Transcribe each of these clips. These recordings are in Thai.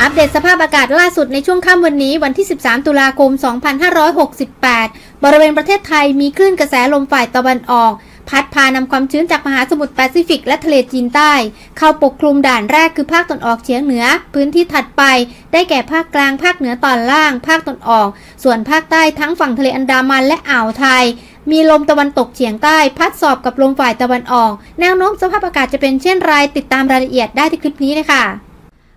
อัปเดตสภาพอากาศล่าสุดในช่วงค่ำวันนี้วันที่ 13 ตุลาคม 2568 บริเวณประเทศไทยมีคลื่นกระแสลมฝ่ายตะวันออก พัดพานำความชื้นจากมหาสมุทรแปซิฟิกและทะเลจีนใต้ เข้าปกคลุมด่านแรกคือภาคตะวันออกเฉียงเหนือ พื้นที่ถัดไป ได้แก่ภาคกลางภาคเหนือตอนล่าง ภาคตะวันออก ส่วนภาคใต้ทั้งฝั่งทะเลอันดามันและอ่าวไทยมีลมตะวันตกเฉียงใต้ พัดสอบกับลมฝ่ายตะวันออก แนวโน้มสภาพอากาศจะเป็นเช่นไรติดตามรายละเอียดได้ที่คลิปนี้เลยค่ะ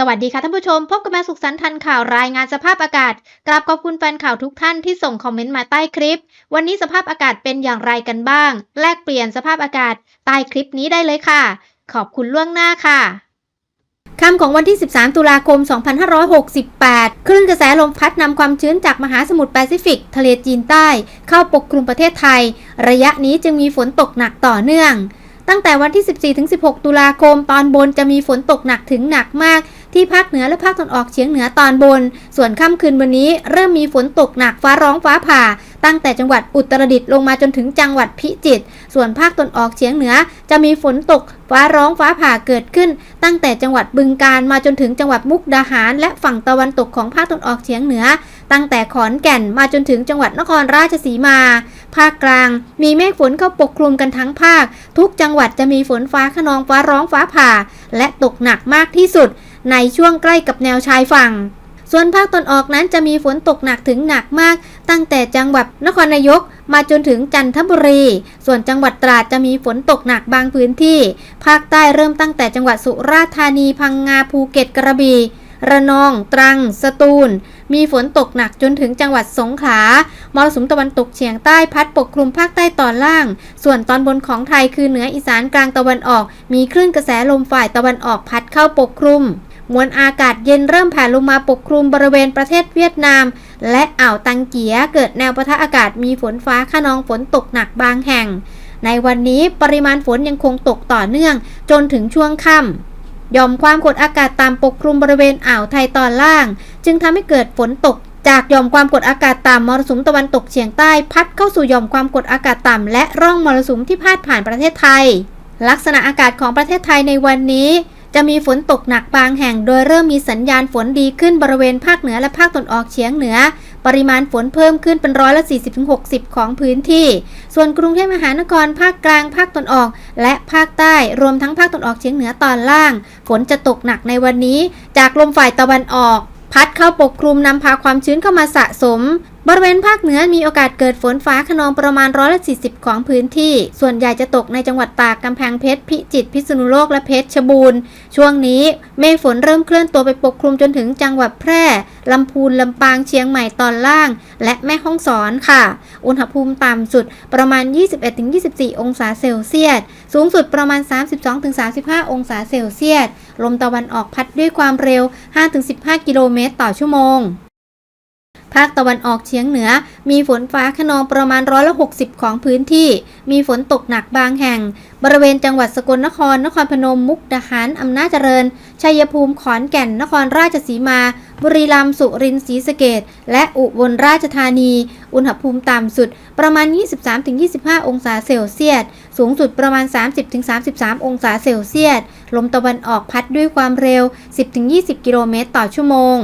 สวัสดีค่ะท่านผู้ชม พบกับแมวสุขสันต์ทันข่าวรายงานสภาพอากาศ กราบขอบคุณแฟนข่าวทุกท่านที่ส่งคอมเมนต์มาใต้คลิป วันนี้สภาพอากาศเป็นอย่างไรกันบ้าง แลกเปลี่ยนสภาพอากาศใต้คลิปนี้ได้เลยค่ะ ขอบคุณล่วงหน้าค่ะค่ำของวันที่ 13 ตุลาคม 2568 คลื่นกระแสลมพัดนำความชื้นจากมหาสมุทรแปซิฟิก ทะเลจีนใต้ เข้าปกคลุมประเทศไทย ระยะนี้จึงมีฝนตกหนักต่อเนื่อง ตั้งแต่วันที่ 14-16 ตุลาคม ตอนบนจะมีฝนตกหนักถึงหนักมาก ที่ภาคเหนือและภาคตะวันออกเฉียงเหนือตอนบน ส่วนค่ำคืนวันนี้เริ่มมีฝนตกหนักฟ้าร้องฟ้าผ่า ตั้งแต่จังหวัดอุตรดิตถ์ลงมาจนถึงจังหวัดพิจิตรส่วนภาคตะวันออกเฉียงเหนือ จะมีฝนตกฟ้าร้องฟ้าผ่าเกิดขึ้น ตั้งแต่จังหวัดบึงกาฬมาจนถึงจังหวัดมุกดาหาร และฝั่งตะวันตกของภาคตะวันออกเฉียงเหนือ ตั้งแต่ขอนแก่นมาจนถึงจังหวัดนครราชสีมา ภาคกลาง มีเมฆฝนเข้าปกคลุมกันทั้งภาค ทุกจังหวัดจะมีฝนฟ้าขนองฟ้าร้องฟ้าผ่า และตกหนักมากที่สุด ในช่วงใกล้กับแนวชายฝั่ง ส่วนภาคตอนออกนั้นจะมีฝนตกหนักถึงหนักมาก ตั้งแต่จังหวัดนครนายก มาจนถึงจันทบุรี ส่วนจังหวัดตราดจะมีฝนตกหนักบางพื้นที่ ภาคใต้เริ่มตั้งแต่จังหวัดสุราษฎร์ธานีพังงาภูเก็ตกระบี่ระนอง ตรัง สตูล มีฝนตกหนักจนถึงจังหวัดสงขลา มรสุมตะวันตกเฉียงใต้พัดปกคลุมภาคใต้ตอนล่าง ส่วนตอนบนของไทยคือเหนืออีสานกลางตะวันออก มีคลื่นกระแสลมฝ่ายตะวันออกพัดเข้าปกคลุม มวลอากาศเย็นเริ่มแผ่ลงมาปกคลุมบริเวณประเทศเวียดนาม และอ่าวตังเกียเกิดแนวปะทะอากาศมีฝนฟ้าขนองฝนตกหนักบางแห่ง ในวันนี้ปริมาณฝนยังคงตกต่อเนื่อง จนถึงช่วงค่ำยอมความกดอากาศต่ำปกคลุมบริเวณอ่าวไทยตอนล่าง จึงทำให้เกิดฝนตก จากหย่อมความกดอากาศต่ำมรสุมตะวันตกเฉียงใต้พัดเข้าสู่หย่อมความกดอากาศต่ำและร่องมรสุมที่พาดผ่านประเทศไทย ลักษณะอากาศของประเทศไทยในวันนี้ จะมีฝนตกหนักบางแห่ง โดยเริ่มมีสัญญาณฝนดีขึ้นบริเวณภาคเหนือและภาคตะวันออกเฉียงเหนือ ปริมาณฝนเพิ่มขึ้นเป็นร้อยละ 40-60 ของพื้นที่ ส่วนกรุงเทพมหานครภาคกลางภาคตะวันออก และภาคใต้รวมทั้งภาคตะวันออกเฉียงเหนือตอนล่าง ฝนจะตกหนักในวันนี้ จากลมฝ่ายตะวันออก พัดเข้าปกคลุมนำพาความชื้นเข้ามาสะสม บริเวณภาคเหนือมีโอกาสเกิดฝนฟ้าขนองประมาณร้อยละ40 ของพื้นที่ ส่วนใหญ่จะตกในจังหวัดตากกำแพงเพชร พิจิตร พิษณุโลก และเพชรชบูรณ์ ช่วงนี้เมฆฝนเริ่มเคลื่อนตัวไปปกคลุมจนถึงจังหวัดแพร่ ลำพูน ลำปาง เชียงใหม่ตอนล่าง และแม่ฮ่องสอนค่ะ อุณหภูมิต่ำสุดประมาณ 21-24 องศาเซลเซียส สูงสุดประมาณ 32-35 องศาเซลเซียส ลมตะวันออกพัดด้วยความเร็ว 5-15 กิโลเมตรต่อชั่วโมง ภาคตะวันออกเฉียงเหนือ มีฝนฟ้าขนองประมาณร้อยละ60 ของพื้นที่ มีฝนตกหนักบางแห่ง บริเวณจังหวัดสกลนคร นครพนม มุกดาหาร อำนาจเจริญ ชัยภูมิ ขอนแก่น นครราชสีมา บุรีรัมย์ สุรินทร์ ศรีสะเกดและอุบลราชธานี อุณหภูมิต่ำสุดประมาณ 23-25 องศาเซลเซียส สูงสุดประมาณ 30-33 องศาเซลเซียส ลมตะวันออกพัดด้วยความเร็ว 10-20 กิโลเมตรต่อชั่วโมง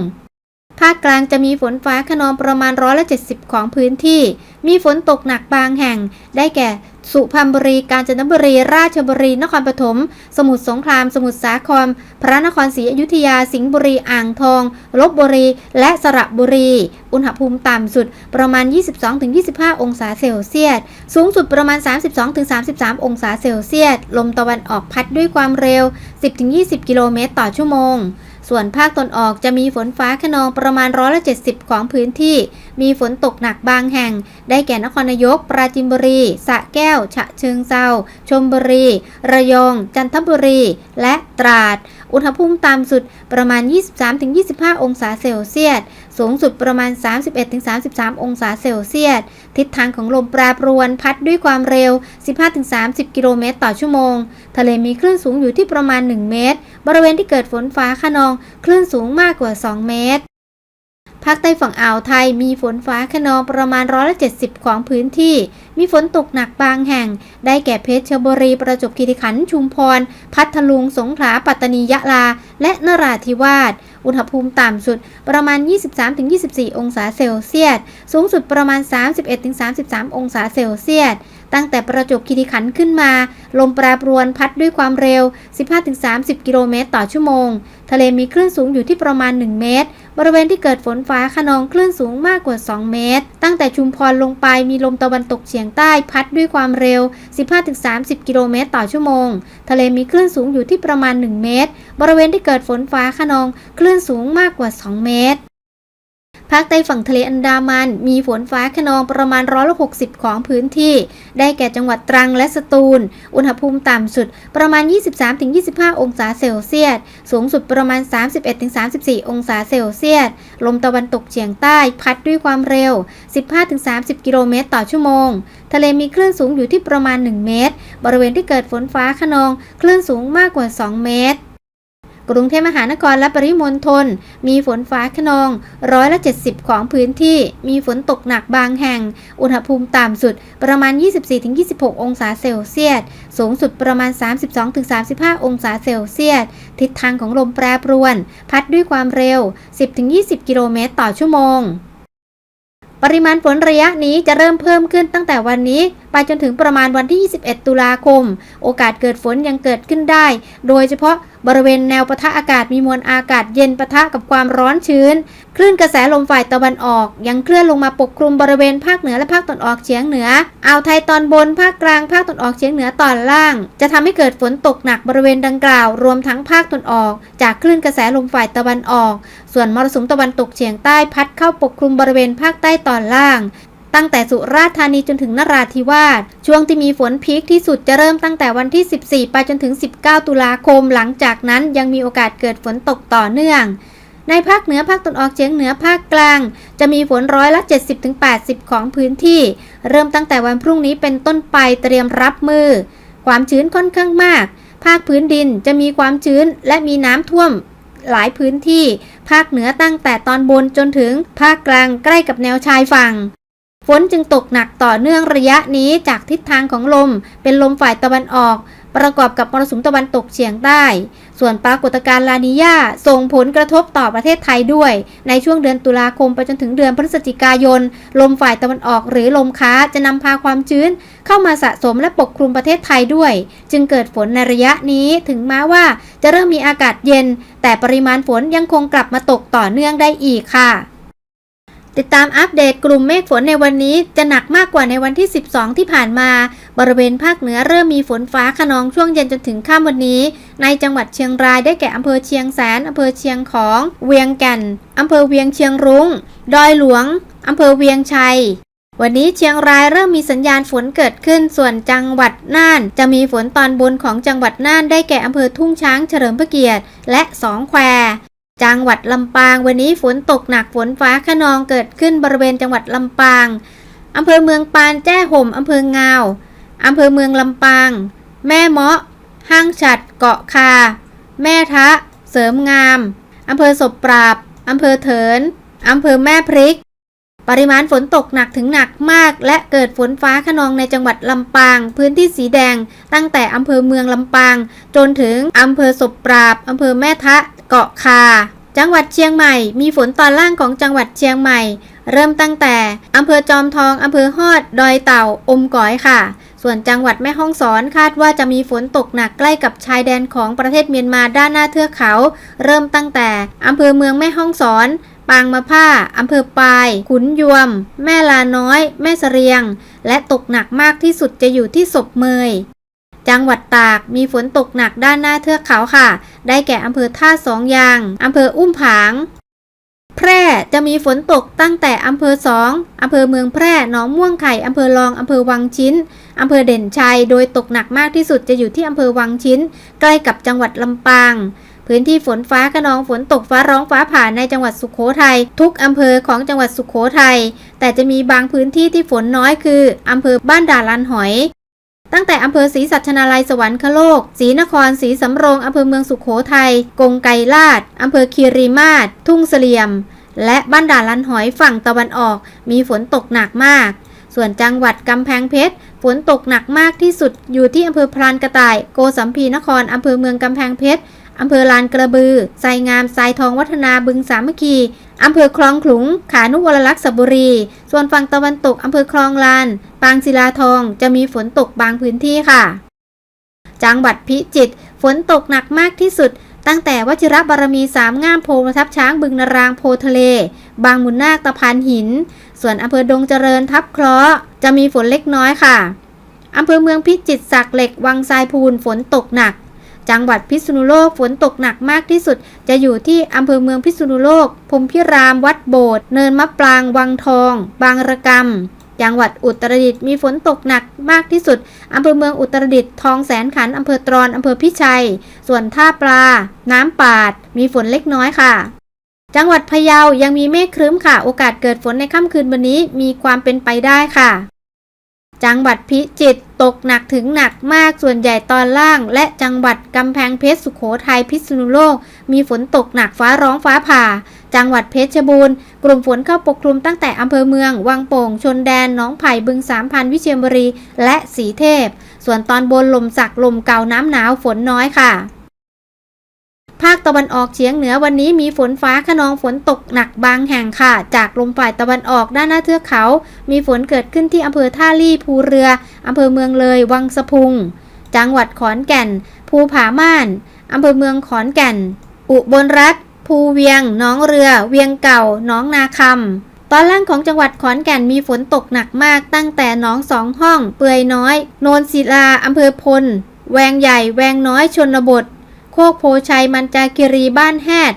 ภาคกลางจะมีฝนฟ้าขนองประมาณร้อยละ70 ของพื้นที่ มีฝนตกหนักบางแห่ง ได้แก่ สุพรรณบุรี กาญจนบุรี ราชบุรี นครปฐม สมุทรสงคราม สมุทรสาคร พระนครศรีอยุธยา สิงห์บุรี อ่างทอง ลบบุรี และสระบุรี อุณหภูมิต่ำสุดประมาณ 22-25 องศาเซลเซียส สูงสุดประมาณ 32-33 องศาเซลเซียส ลมตะวันออกพัดด้วยความเร็ว 10-20 กิโลเมตรต่อชั่วโมง ส่วนภาคตนออกจะมีฝนฟ้าขนองประมาณร้อยละ70 ของพื้นที่ มีฝนตกหนักบางแห่ง ได้แก่นครนายก ปราจินบุรี สะแก้ว ฉะเชิงเซาชมบุรี ระยอง จันทบุรี และตราด อุณหภูมิต่ำสุดประมาณ 23-25 องศาเซลเซียส สูงสุดประมาณ 31-33 องศาเซลเซียส ทิศทางของลมแปรปรวนพัดด้วยความเร็ว 15-30 กิโลเมตรต่อชั่วโมง ทะเลมีคลื่นสูงอยู่ที่ประมาณ 1 เมตร บริเวณที่เกิดฝนฟ้าคะนอง คลื่นสูงมากกว่า 2 เมตร ภาคใต้ฝั่งอ่าวไทยมีฝนฟ้าขนองประมาณร้อยละ70 ของพื้นที่ มีฝนตกหนักบางแห่ง ได้แก่เพชรบุรีประจวบคีรีขันธ์ชุมพร พัทลุงสงขลาปัตตานียะลา และนราธิวาสอุณหภูมิต่ำสุดประมาณ 23-24 องศาเซลเซียส สูงสุดประมาณ 31-33 องศาเซลเซียส ตั้งแต่ประจวบคีรีขันธ์ขึ้นมา ลมแปรปรวนพัดด้วยความเร็ว 15-30 กิโลเมตรต่อชั่วโมง ทะเลมีคลื่นสูงอยู่ที่ประมาณ 1 เมตร บริเวณที่เกิดฝนฟ้าขนองคลื่นสูงมากกว่า 2 เมตร ตั้งแต่ชุมพรลงไปมีลมตะวันตกเฉียงใต้พัดด้วยความเร็ว 15-30 กิโลเมตรต่อชั่วโมง ทะเลมีคลื่นสูงอยู่ที่ประมาณ 1 เมตร บริเวณที่เกิดฝนฟ้าขนองคลื่นสูงมากกว่า 2 เมตร ภาคใต้ฝั่งทะเลอันดามัน มีฝนฟ้าขนองประมาณร้อยละ60ของพื้นที่ ได้แก่จังหวัดตรังและสตูล อุณหภูมิต่ำสุดประมาณ 23-25 องศาเซลเซียส สูงสุดประมาณ 31-34 องศาเซลเซียส ลมตะวันตกเฉียงใต้พัดด้วยความเร็ว 15-30 กิโลเมตรต่อชั่วโมง ทะเลมีคลื่นสูงอยู่ที่ประมาณ 1 เมตร บริเวณที่เกิดฝนฟ้าขนอง คลื่นสูงมากกว่า 2 เมตร กรุงเทพมหานครและปริมณฑลมีฝนฟ้าขนองร้อยละ 70 ของพื้นที่ มีฝนตกหนักบางแห่ง อุณหภูมิต่ำสุดประมาณ 24-26 องศาเซลเซียส สูงสุดประมาณ 32-35 องศาเซลเซียส ทิศทางของลมแปรปรวน พัดด้วยความเร็ว 10-20 กิโลเมตรต่อชั่วโมง ปริมาณฝนระยะนี้จะเริ่มเพิ่มขึ้นตั้งแต่วันนี้ ไปจนถึงประมาณวันที่ 21 ตุลาคม โอกาสเกิดฝนยังเกิดขึ้นได้ โดยเฉพาะบริเวณแนวปะทะอากาศมีมวลอากาศเย็นปะทะกับความร้อนชื้น คลื่นกระแสลมฝ่ายตะวันออก ยังเคลื่อนลงมาปกคลุมบริเวณภาคเหนือและภาคตะวันออกเฉียงเหนือ อ่าวไทยตอนบนภาคกลางภาคตะวันออกเฉียงเหนือตอนล่าง จะทำให้เกิดฝนตกหนักบริเวณดังกล่าว รวมทั้งภาคตะวันออก จากคลื่นกระแสลมฝ่ายตะวันออก ส่วนมรสุมตะวันตกเฉียงใต้พัดเข้าปกคลุมบริเวณภาคใต้ตอนล่าง ตั้งแต่สุราษฎร์ธานีจนถึงนราธิวาสช่วงที่มีฝนพีคที่สุดจะเริ่มตั้งแต่วันที่ 14 ไปจนถึง 19 ตุลาคม หลังจากนั้นยังมีโอกาสเกิดฝนตกต่อเนื่อง ในภาคเหนือภาคตะวันออกเฉียงเหนือภาคกลาง จะมีฝนร้อยละ 70-80 ของพื้นที่ เริ่มตั้งแต่วันพรุ่งนี้เป็นต้นไปเตรียมรับมือ ความชื้นค่อนข้างมาก ภาคพื้นดินจะมีความชื้นและมีน้ำท่วมหลายพื้นที่ ภาคเหนือตั้งแต่ตอนบนจนถึงภาคกลางใกล้กับแนวชายฝั่ง ฝนจึงตกหนักต่อเนื่องระยะนี้จากทิศทางของลม เป็นลมฝ่ายตะวันออก ประกอบกับมรสุมตะวันตกเฉียงใต้ ส่วนปรากฏการณ์ลานีญาส่งผลกระทบต่อประเทศไทยด้วย ในช่วงเดือนตุลาคมไปจนถึงเดือนพฤศจิกายน ลมฝ่ายตะวันออกหรือลมค้าจะนำพาความชื้น เข้ามาสะสมและปกคลุมประเทศไทยด้วย จึงเกิดฝนในระยะนี้ถึงแม้ว่าจะเริ่มมีอากาศเย็น แต่ปริมาณฝนยังคงกลับมาตกต่อเนื่องได้อีกค่ะ ติดตามอัปเดตกลุ่มเมฆฝนในวันนี้จะหนักมากกว่าในวันที่ 12 ที่ผ่านมา บริเวณภาคเหนือเริ่มมีฝนฟ้าขนองช่วงเย็นจนถึงค่ำวันนี้ ในจังหวัดเชียงรายได้แก่อำเภอเชียงแสนอำเภอเชียงของ เวียงแก่นอำเภอเวียงเชียงรุง้ง ดอยหลวงอำเภอเวียงชัย วันนี้เชียงรายเริ่มมีสัญญาณฝนเกิดขึ้น ส่วนจังหวัดน่าน จะมีฝนตอนบนของจังหวัดน่านได้แก่อำเภอทุ่งช้างเฉลิมพระเกียรติ และสองแคว จังหวัดลำปางวันนี้ฝนตกหนักฝนฟ้าขนองเกิดขึ้นบริเวณจังหวัดลำปาง อำเภอเมืองปานแจ้ห่ม อำเภองาว อำเภอเมืองลำปาง แม่เมาะ ห้างฉัด เกาะคา แม่ทะ เสริมงาม อำเภอศพปราบ อำเภอเถิน อำเภอแม่พริก ปริมาณฝนตกหนักถึงหนักมาก และเกิดฝนฟ้าขนองในจังหวัดลำปาง พื้นที่สีแดง ตั้งแต่อำเภอเมืองลำปาง จนถึงอำเภอศพปราบ อำเภอแม่ทะ กาะคา จังหวัดเชียงใหม่ มีฝนตอนล่างของจังหวัดเชียงใหม่ เริ่มตั้งแต่อำเภอจอมทองอำเภอฮอด ดอยเต่า อมก๋อยค่ะ ส่วนจังหวัดแม่ฮ่องสอนคาดว่าจะมีฝนตกหนักใกล้กับชายแดนของประเทศเมียนมาด้านหน้าเทือกเขา เริ่มตั้งแต่อำเภอเมืองแม่ฮ่องสอนปางมะผ้า อำเภอปาย ขุนยวม แม่ลาน้อย แม่เสรียง และตกหนักมากที่สุดจะอยู่ที่ศพเมย จังหวัดตากมีฝนตกหนักด้านหน้าเทือกเขาค่ะ ได้แก่อำเภอท่าสองยางอำเภออุ้มผาง แพร่จะมีฝนตกตั้งแต่อำเภอสองอำเภอเมืองแพร่หนองม่วงไข่อำเภอรองอำเภอวังชิ้นอำเภอเด่นชัย โดยตกหนักมากที่สุดจะอยู่ที่อำเภอวังชิ้น ใกล้กับจังหวัดลำปางพื้นที่ฝนฟ้าขนองฝนตกฟ้าร้องฟ้าผ่าในจังหวัดสุขโขทัยทุกอำเภอของจังหวัดสุขโขทัยแต่จะมีบางพื้นที่ที่ฝนน้อยคืออำเภอบ้านด่าลันหอย ตั้งแต่อำเภอศรีสัชนาลัยสวรรคโลกศรีนครศรีสำโรงอำเภอเมืองสุขโขทัยกงไกรลาดอำเภอคีรีมาศทุ่งเสลี่ยม และบ้านด่านลันหอยฝั่งตะวันออก มีฝนตกหนักมาก ส่วนจังหวัดกำแพงเพชรฝนตกหนักมากที่สุดอยู่ที่อำเภอพรานกระต่าย โกสัมพีนครอำเภอเมืองกำแพงเพชร อำเภอลานกระบือ ไซงาม ไซทองวัฒนา บึงสามัคคี อำเภอคลองขลุง ขานุวรลักษ์สบุรี ส่วนฝั่งตะวันตก อำเภอคลองลาน ปางศิลาทอง จะมีฝนตกบางพื้นที่ค่ะ จังหวัดพิจิตร ฝนตกหนักมากที่สุด ตั้งแต่วชิระบารมีสามง่ามโพทับช้างบึงนารางโพทะเล บางมุนนาคตะพานหิน ส่วนอำเภอดงเจริญทับเคราะห์จะมีฝนเล็กน้อยค่ะ อำเภอเมืองพิจิตรสักเหล็ก วังทรายพูน ฝนตกหนัก จังหวัดพิษณุโลกฝนตกหนักมากที่สุด จะอยู่ที่อำเภอเมืองพิษณุโลกพรมพิราม วัดโบสถ์เนินมะปราง วังทอง บางระกำจังหวัดอุตรดิตถ์มีฝนตกหนักมากที่สุด อำเภอเมืองอุตรดิตถ์ทองแสนขัน อำเภอตรอน อำเภอพิชัย ส่วนท่าปลา น้ำปาด มีฝนเล็กน้อยค่ะ จังหวัดพะเยายังมีเมฆครึ้มค่ะ โอกาสเกิดฝนในค่ำคืนวันนี้มีความเป็นไปได้ค่ะ จังหวัดพิจิตรตกหนักถึงหนักมากส่วนใหญ่ตอนล่าง และจังหวัดกำแพงเพชรสุขโขทัยพิษณุโลก มีฝนตกหนักฟ้าร้องฟ้าผ่า จังหวัดเพชรบูรณ์กลุ่มฝนเข้าปกคลุมตั้งแต่อำเภอเมือง วังโป่ง ชนแดนหนองไผ่บึงสามพันวิเชียรบุรี และสีเทพ ส่วนตอนบนลมสักลมเก่าน้ำหนาวฝนน้อยค่ะ ภาคตะวันออกเฉียงเหนือวันนี้มีฝนฟ้าขนองฝนตกหนักบางแห่งค่ะ จากลมฝ่ายตะวันออกด้านหน้าเทือกเขา มีฝนเกิดขึ้นที่อำเภอท่าลี่ภูเรืออำเภอเมืองเลย วังสะพุง จังหวัดขอนแก่น ภูผาม่านอำเภอเมืองขอนแก่น อุบลรัฐ ภูเวียงหนองเรือ เวียงเก่าหนองนาคำ ตอนล่างของจังหวัดขอนแก่นมีฝนตกหนักมากตั้งแต่หนองสองห้อง เปือยน้อย โนนศิลาอำเภอพล แวงใหญ่ แวงน้อยชนบท โคกโพชัยมันจาคิรีบ้านแฮด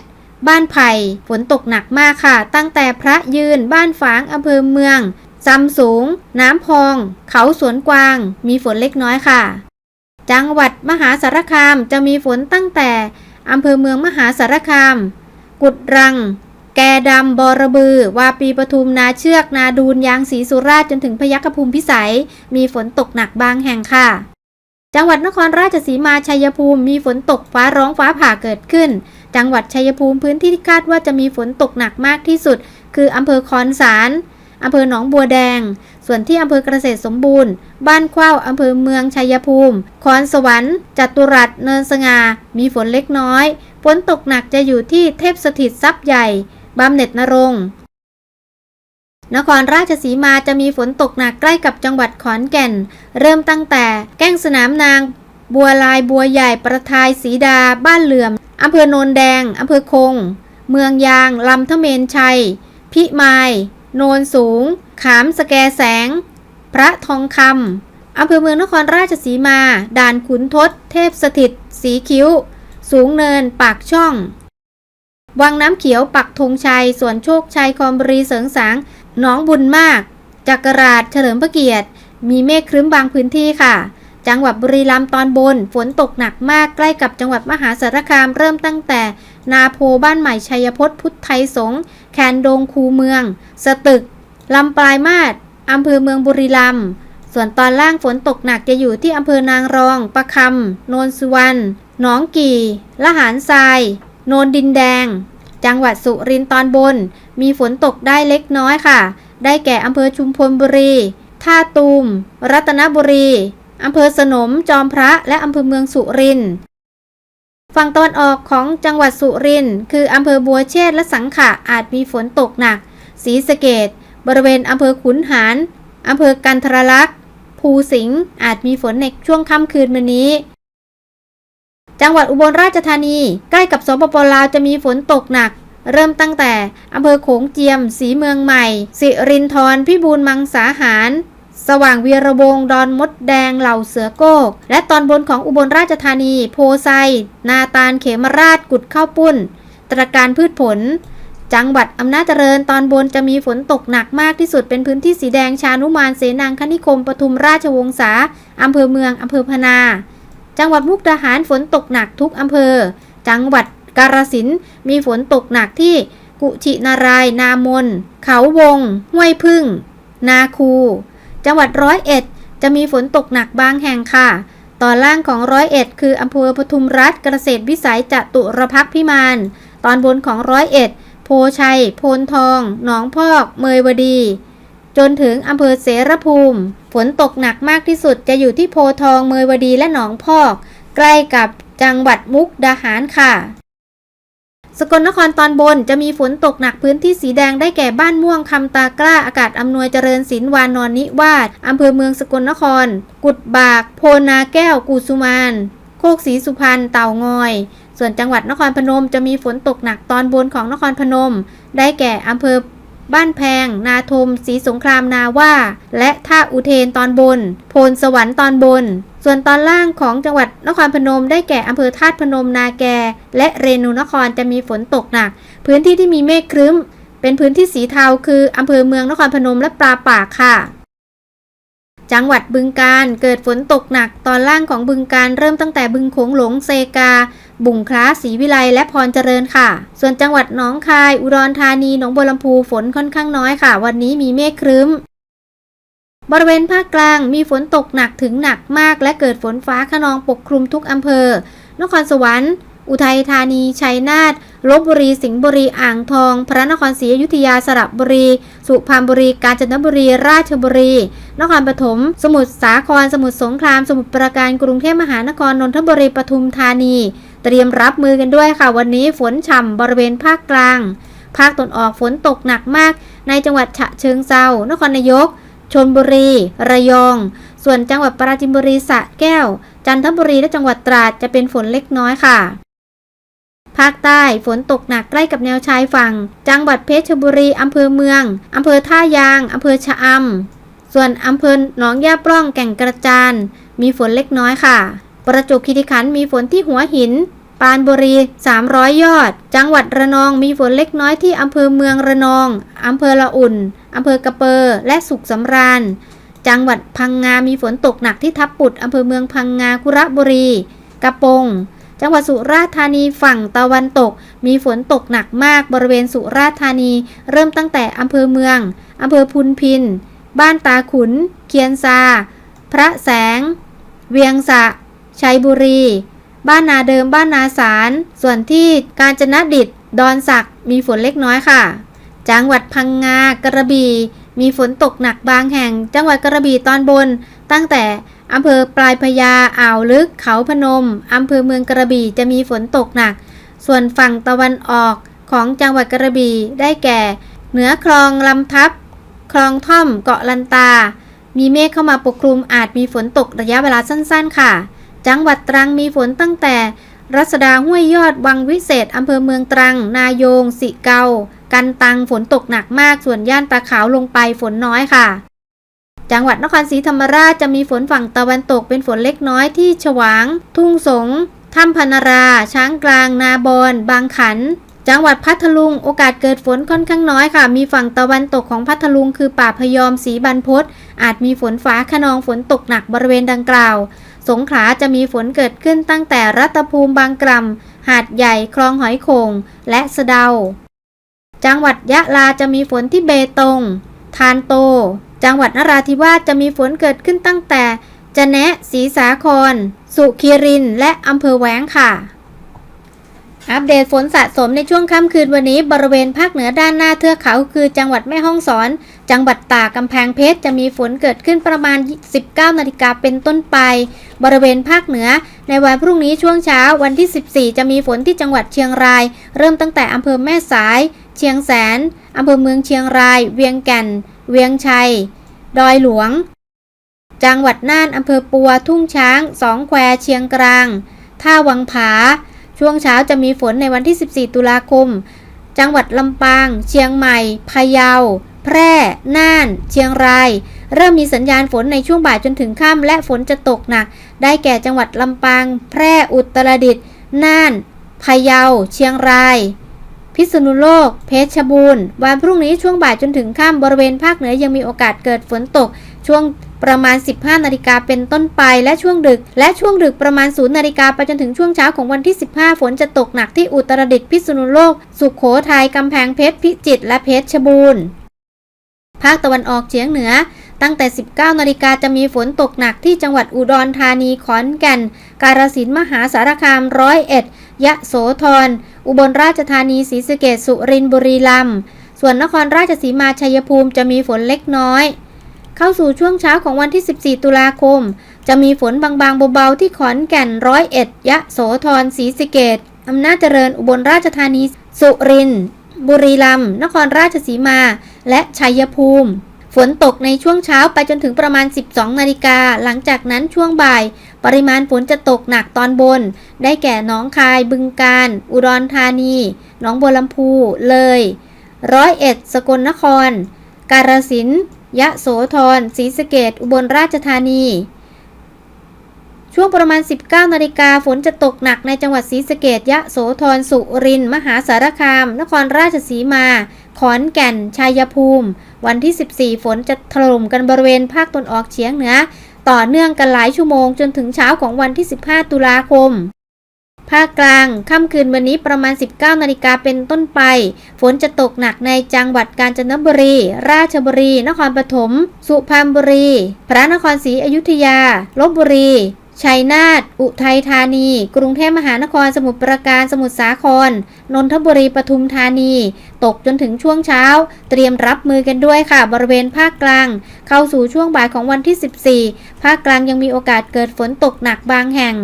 บ้านไผ่ ฝนตกหนักมากค่ะ ตั้งแต่พระยืน บ้านฝางอำเภอเมืองซำสูง น้ำพอง เขาสวนกวาง มีฝนเล็กน้อยค่ะ จังหวัดมหาสารคามจะมีฝนตั้งแต่อำเภอเมืองมหาสารคาม กุดรัง แกดำบอระบือ วาปีปทุมนาเชือก นาดูนยางศรีสุราษฎร์จนถึงพยัคฆภูมิพิสัย มีฝนตกหนักบางแห่งค่ะ จังหวัดนครราชสีมาชัยภูมิมีฝนตกฟ้าร้องฟ้าผ่าเกิดขึ้น จังหวัดชัยภูมิพื้นที่ที่คาดว่าจะมีฝนตกหนักมากที่สุด คืออำเภอคอนสารอำเภอหนองบัวแดง ส่วนที่อำเภอเกษตรสมบูรณ์ บ้านเข้าวอำเภอเมืองชัยภูมิ คอนสวรรค์ จัตุรัส เนินสง่ามีฝนเล็กน้อย ฝนตกหนักจะอยู่ที่เทพสถิตทรัพย์ใหญ่บำเหน็จนรง นครราชสีมาจะมีฝนตกหนักใกล้กับจังหวัดขอนแก่น เริ่มตั้งแต่แก้งสนามนาง บัวลายบัวใหญ่ประทายสีดา บ้านเหลื่อมอำเภอโนนแดงอำเภอคง เมืองยางลำทะเมนชัย พิมาย โนนสูง ขามสแกแสง พระทองคำอำเภอเมืองนครราชสีมา ด่านขุนทดเทพสถิต สีคิ้ว สูงเนินปากช่อง วังน้ำเขียวปักธงชัยส่วนโชคชัยคอมบรีเสริงสาง หนองบุญมาก จักราชเฉลิมพระเกียรติ มีเมฆครึ้มบางพื้นที่ค่ะ จังหวัดบุรีรัมย์ตอนบน ฝนตกหนักมากใกล้กับจังหวัดมหาสารคามเริ่มตั้งแต่ นาโพบ้านใหม่ชัยพจน์พุทธไทยสงฆ์แคนดงคูเมือง สตึกลำปลายมาศอำเภอเมืองบุรีรัมย์ส่วนตอนล่างฝนตกหนักจะอยู่ที่อำเภอนางรอง ประคำโนนสุวรรณหนองกี่ละหารทราย โนนดินแดง จังหวัดสุรินทร์ตอนบน มีฝนตกได้เล็กน้อยค่ะ ได้แก่อำเภอชุมพลบุรี ท่าตูม รัตนบุรีอำเภอสนม จอมพระ และอำเภอเมืองสุรินทร์ ฝั่งตอนออกของจังหวัดสุรินทร์คืออำเภอบัวเชษและสังขะอาจมีฝนตกหนัก ศรีสะเกดบริเวณอำเภอขุนหารอำเภอกันทรลักษณ์ภูสิงห์อาจมีฝนในช่วงค่ำคืนวันนี้ จังหวัดอุบลราชธานี ใกล้กับสปปลาวจะมีฝนตกหนัก เริ่มตั้งแต่อำเภอโขงเจียม สีเมืองใหม่ สิรินทรพิบูลมังสาหาร สว่างวีระวงดอนมดแดงเหล่าเสือโกก และตอนบนของอุบลราชธานี โพไซ นาตาลเขมราชกุดข้าวปุ้น ตรการพืชผล จังหวัดอำนาจเจริญตอนบนจะมีฝนตกหนักมากที่สุดเป็นพื้นที่สีแดงชานุมานเสนางคณิคมปทุมราชวงศาอำเภอเมืองอำเภอพนา จังหวัดมุกดาหารฝนตกหนักทุกอำเภอ จังหวัดกาฬสินธุ์มีฝนตกหนักที่กุชินาราย นามน เขาวง ห้วยพึ่ง นาคู จังหวัดร้อยเอ็ดจะมีฝนตกหนักบางแห่งค่ะ ตอนล่างของร้อยเอ็ดคืออำเภอปทุมรัฐเกษตรวิสัยจตุรพักพิมาน ตอนบนของร้อยเอ็ดโพชัย โพนทอง หนองพอก เมยวดี จนถึงอำเภอเสรภูมิ นตกหนักมากที่สุดจะอยู่ที่โพทองเมยวดีและหนองพอก ใกล้กับจังหวัดมุกดาหารค่ะ สกลนครตอนบนจะมีฝนตกหนักพื้นที่สีแดงได้แก่บ้านม่วงคำตากล้าอากาศอำนวยเจริญศิลวานอนนิวาสอำเภอเมืองสกลนคร กุดบาก โพนาแก้ว กูสุมานโคกศรีสุพรรณเต่างอย ส่วนจังหวัดนครพนมจะมีฝนตกหนักตอนบนของนครพนม ได้แก่อำเภอ บ้านแพง นาทมศรีสงครามนาว่า และท่าอุเทนตอนบน โพนสวรรค์ตอนบน ส่วนตอนล่างของจังหวัดนครพนมได้แก่อำเภอธาตุพนมนาแก และเรนูนครจะมีฝนตกหนัก พื้นที่ที่มีเมฆครึ้ม เป็นพื้นที่สีเทาคืออำเภอเมืองนครพนมและปลาปากค่ะจังหวัดบึงการเกิดฝนตกหนักตอนล่างของบึงการเริ่มตั้งแต่บึงโขงหลงเซกา บุ่งคล้าศรีวิไลและพรเจริญค่ะ ส่วนจังหวัดหนองคาย อุดรธานี หนองบัวลำพูฝนค่อนข้างน้อยค่ะ วันนี้มีเมฆครึ้ม บริเวณภาคกลางมีฝนตกหนักถึงหนักมาก และเกิดฝนฟ้าขนองปกคลุมทุกอำเภอ นครสวรรค์ อุทัยธานี ชัยนาท ลบบุรี สิงห์บุรี อ่างทอง พระนครศรีอยุธยา สระบุรี สุพรรณบุรี กาญจนบุรี ราชบุรี นครปฐม สมุทรสาคร สมุทรสงคราม สมุทรปราการ กรุงเทพมหานคร นนทบุรี ปทุมธานี เตรียมรับมือกันด้วยค่ะ วันนี้ฝนฉ่ำบริเวณภาคกลาง ภาคตะวันออกฝนตกหนักมาก ในจังหวัดฉะเชิงเซานครนายกชนบุรี ระยอง ส่วนจังหวัดปราจีนบุรีสระแก้ว จันทบุรีและจังหวัดตราดจะเป็นฝนเล็กน้อยค่ะ ภาคใต้ฝนตกหนักใกล้กับแนวชายฝั่ง จังหวัดเพชรบุรีอำเภอเมืองอำเภอท่ายางอำเภอชะอำส่วนอำเภอหนองย่าปล้องแก่งกระจานมีฝนเล็กน้อยค่ะ ประจวบคีรีขันธ์มีฝนที่หัวหิน ปานบุรี 300 ยอด จังหวัดระนองมีฝนเล็กน้อยที่อำเภอเมืองระนองอำเภอละอุ่นอำเภอกระเปอและสุขสำราญ จังหวัดพังงา มีฝนตกหนักที่ทับปุดอำเภอเมืองพังงาคุระบุรี กระปง จังหวัดสุราษฎร์ธานีฝั่งตะวันตก มีฝนตกหนักมากบริเวณสุราษฎร์ธานี เริ่มตั้งแต่อำเภอเมืองอำเภอพุนพิน บ้านตาขุน เคียนซา พระแสง เวียงสะ ชัยบุรี บ้านนาเดิมบ้านนาสาร ส่วนที่กาญจนดิต ดอนสักมีฝนเล็กน้อยค่ะ จังหวัดพังงากระบี่มีฝนตกหนักบางแห่ง จังหวัดกระบี่ตอนบน ตั้งแต่อำเภอปลายพญาอ่าวลึกเขาพนมอำเภอเมืองกระบี่จะมีฝนตกหนัก ส่วนฝั่งตะวันออกของจังหวัดกระบี่ได้แก่ เหนือคลองลำทับ คลองท่อมเกาะลันตา มีเมฆเข้ามาปกคลุมอาจมีฝนตกระยะเวลาสั้นๆค่ะ จังหวัดตรังมีฝนตั้งแต่ รัศดาห้วยยอดวังวิเศษอำเภอเมืองตรัง นายง สิเกา กันตังฝนตกหนักมากส่วนย่านตาขาวลงไปฝนน้อยค่ะ จังหวัดนครศรีธรรมราชจะมีฝนฝั่งตะวันตกเป็นฝนเล็กน้อยที่ฉวาง ทุ่งสงถ้ำพนารา ช้างกลาง นาบอนบางขันจังหวัดพัทลุงโอกาสเกิดฝนค่อนข้างน้อยค่ะ มีฝั่งตะวันตกของพัทลุงคือป่าพยอมสีบรรพตอาจมีฝนฟ้าขนองฝนตกหนักบริเวณดังกล่าว สงขลาจะมีฝนเกิดขึ้นตั้งแต่รัตภูมิบางกล่ำหาดใหญ่คลองหอยโขงและสะเดา จังหวัดยะลาจะมีฝนที่เบตง ทานโต จังหวัดนราธิวาสจะมีฝนเกิดขึ้นตั้งแต่จะแนะศรีสาคร สุขีรินและอำเภอแหวงค่ะ อัปเดตฝนสะสมในช่วงค่ำคืนวันนี้ บริเวณภาคเหนือด้านหน้าเทือกเขา คือจังหวัดแม่ฮ่องสอน จังหวัดตากกำแพงเพชรจะมีฝนเกิดขึ้นประมาณ 19 นาฬิกาเป็นต้นไป บริเวณภาคเหนือ ในวันพรุ่งนี้ช่วงเช้าวันที่ 14 จะมีฝนที่จังหวัดเชียงราย เริ่มตั้งแต่อำเภอแม่สาย เชียงแสนอำเภอเมืองเชียงราย เวียงแก่น เวียงชัย ดอยหลวง จังหวัดน่านอำเภอปัวทุ่งช้าง สองแควเชียงกลาง ท่าวังผา ช่วงเช้าจะมีฝนในวันที่ 14 ตุลาคม จังหวัดลำปาง เชียงใหม่ พะเยา แพร่ น่าน เชียงราย เริ่มมีสัญญาณฝนในช่วงบ่ายจนถึงค่ำและฝนจะตกหนัก ได้แก่จังหวัดลำปาง แพร่ อุตรดิตถ์ น่าน พะเยา เชียงราย พิษณุโลก เพชรบูรณ์ วันพรุ่งนี้ช่วงบ่ายจนถึงค่ำบริเวณภาคเหนือยังมีโอกาสเกิดฝนตก ช่วง ประมาณ 15 นาฬิกาเป็นต้นไปและช่วงดึก และช่วงดึกประมาณ 0 นาฬิกาไปจนถึงช่วงเช้าของวันที่ 15 ฝนจะตกหนักที่อุตรดิตถ์พิษณุโลก สุขโขทัยกำแพงเพชรพิจิตรและเพชรชบูรณ์ ภาคตะวันออกเฉียงเหนือ ตั้งแต่ 19 นาฬิกาจะมีฝนตกหนักที่จังหวัดอุดรธานีขอนแก่น กาฬสินธุ์มหาสารคามร้อยเอ็ดยะโสธรอุบลราชธานีศรีสะเกษสุรินทร์บุรีรัมย์ส่วนนครราชสีมาชัยภูมิจะมีฝนเล็กน้อย เข้าสู่ช่วงเช้าของวันที่ 14 ตุลาคม จะมีฝนบางๆเบาๆที่ขอนแก่นร้อยเอ็ดยะโสธรศรีสะเกษอำนาจเจริญอุบลราชธานี สุรินทร์บุรีรัมย์นครราชสีมา และชัยภูมิ ฝนตกในช่วงเช้าไปจนถึงประมาณ 12 นาฬิกา หลังจากนั้นช่วงบ่าย ปริมาณฝนจะตกหนักตอนบน ได้แก่หนองคาย บึงกาฬอุดรธานี หนองบัวลำพู เลย ร้อยเอ็ด สกลนคร กาฬสินธุ์ ยะโสธรศรีสะเกดอุบลราชธานี ช่วงประมาณ 19นาฬิกาฝนจะตกหนักในจังหวัดศรีสะเกดยะโสธรสุริน มหาสารคาม นครราชสีมา ขอนแก่น ชัยภูมิ วันที่ 14 ฝนจะถล่มกันบริเวณภาคตนออกเฉียงเหนือ ต่อเนื่องกันหลายชั่วโมงจนถึงเช้าของวันที่ 15 ตุลาคม ภาคกลาง ค่ำคืนวันนี้ประมาณ 19 นาฬิกาเป็นต้นไป ฝนจะตกหนักในจังหวัดกาญจนบุรี ราชบุรี นครปฐม สุพรรณบุรี พระนครศรีอยุธยา ลบบุรี ชัยนาท อุทัยธานี กรุงเทพมหานคร สมุทรปราการ สมุทรสาคร นนทบุรี ปทุมธานี ตกจนถึงช่วงเช้า เตรียมรับมือกันด้วยค่ะ บริเวณภาคกลาง เข้าสู่ช่วงบ่ายของวันที่ 14 ภาคกลางยังมีโอกาสเกิดฝนตกหนักบางแห่ง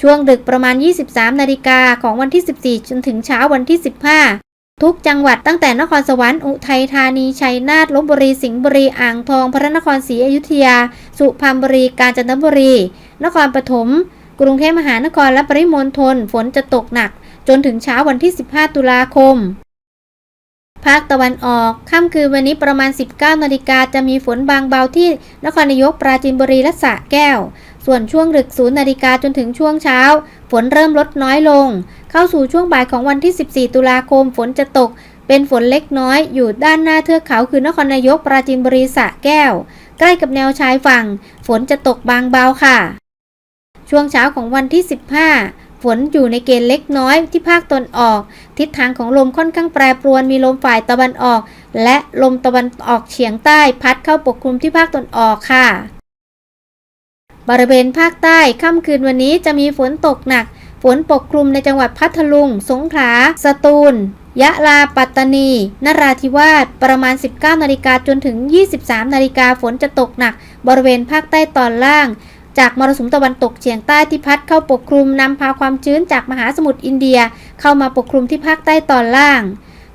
ช่วงดึกประมาณ 23 นาฬิกาของวันที่ 14 จนถึงเช้าวันที่ 15 ทุกจังหวัดตั้งแต่นครสวรรค์อุทัยธานี ชัยนาทลบบุรี สิงห์บุรี อ่างทอง พระนครศรีอยุธยา สุพรรณบุรี กาญจนบุรี นครปฐม กรุงเทพมหานคร และปริมณฑล ฝนจะตกหนัก จนถึงเช้าวันที่ 15 ตุลาคมภาคตะวันออก ค่ำคืนวันนี้ประมาณ 19 นาฬิกาจะมีฝนบางเบาที่นครนายกปราจีนบุรีและสระแก้ว ส่วนช่วงดึก0นาฬิกาจนถึงช่วงเช้า ฝนเริ่มลดน้อยลง เข้าสู่ช่วงบ่ายของวันที่ 14 ตุลาคมฝนจะตก เป็นฝนเล็กน้อย อยู่ด้านหน้าเทือกเขาคือนครนายกปราจีนบุรีสะแก้ว ใกล้กับแนวชายฝั่ง ฝนจะตกบางเบาค่ะ ช่วงเช้าของวันที่ 15ฝนอยู่ในเกณฑ์เล็กน้อยที่ภาคตนออก ทิศทางของลมค่อนข้างแปรปรวนมีลมฝ่ายตะวันออก และลมตะวันออกเฉียงใต้พัดเข้าปกคลุมที่ภาคตนออกค่ะ บริเวณภาคใต้ค่ำคืนวันนี้จะมีฝนตกหนัก ฝนปกคลุมในจังหวัดพัทลุง สงขลา สตูล ยะลา ปัตตานี นราธิวาส ประมาณ 19 นาฬิกาจนถึง 23 นาฬิกาฝนจะตกหนัก บริเวณภาคใต้ตอนล่าง จากมรสุมตะวันตกเฉียงใต้ที่พัดเข้าปกคลุมนำพาความชื้นจากมหาสมุทรอินเดีย เข้ามาปกคลุมที่ภาคใต้ตอนล่าง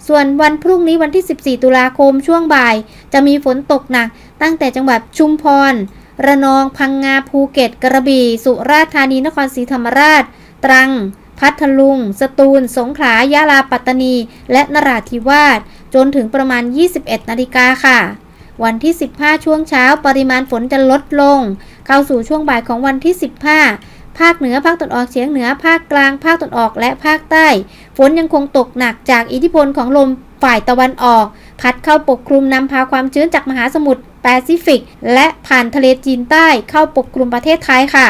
ส่วนวันพรุ่งนี้วันที่ 14 ตุลาคมช่วงบ่าย จะมีฝนตกหนักตั้งแต่จังหวัดชุมพร ระนองพังงาภูเก็ตกระบี่ สุราษฎร์ธานีนครศรีธรรมราช ตรัง พัทลุง สตูล สงขลายะลาปัตตานี และนราธิวาสจนถึงประมาณ 21 นาฬิกาค่ะ วันที่ 15 ช่วงเช้าปริมาณฝนจะลดลง เข้าสู่ช่วงบ่ายของวันที่ 15 ภาคเหนือภาคตะวันออกเฉียงเหนือภาคกลาง ภาคตะวันออกและภาคใต้ ฝนยังคงตกหนักจากอิทธิพลของลมฝ่ายตะวันออก พัดเข้าปกคลุมนำพาความชื้นจากมหาสมุทร แปซิฟิก และผ่านทะเลจีนใต้เข้าปกคลุมประเทศไทยค่ะ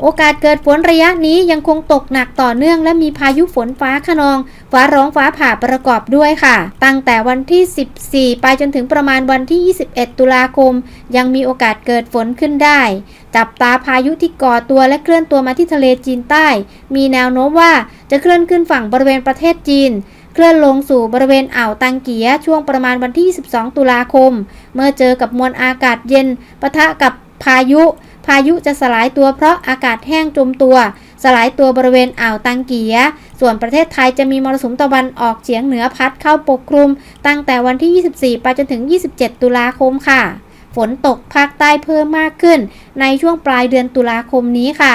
โอกาสเกิดฝนระยะนี้ยังคงตกหนักต่อเนื่องและมีพายุฝนฟ้าขนอง ฟ้าร้องฟ้าผ่าประกอบด้วยค่ะ ตั้งแต่วันที่ 14 ไปจนถึงประมาณวันที่ 21 ตุลาคม ยังมีโอกาสเกิดฝนขึ้นได้ จับตาพายุที่ก่อตัวและเคลื่อนตัวมาที่ทะเลจีนใต้ มีแนวโน้มว่าจะเคลื่อนขึ้นฝั่งบริเวณประเทศจีน เคลื่อนลงสู่บริเวณอ่าวตังเกียช่วงประมาณวันที่22ตุลาคม เมื่อเจอกับมวลอากาศเย็นปะทะกับพายุ พายุจะสลายตัวเพราะอากาศแห้งจมตัว สลายตัวบริเวณอ่าวตังเกีย ส่วนประเทศไทยจะมีมรสุมตะวันออกเฉียงเหนือพัดเข้าปกคลุม ตั้งแต่วันที่ 24 ไปจนถึง 27 ตุลาคมค่ะ ฝนตกภาคใต้เพิ่มมากขึ้น ในช่วงปลายเดือนตุลาคมนี้ค่ะ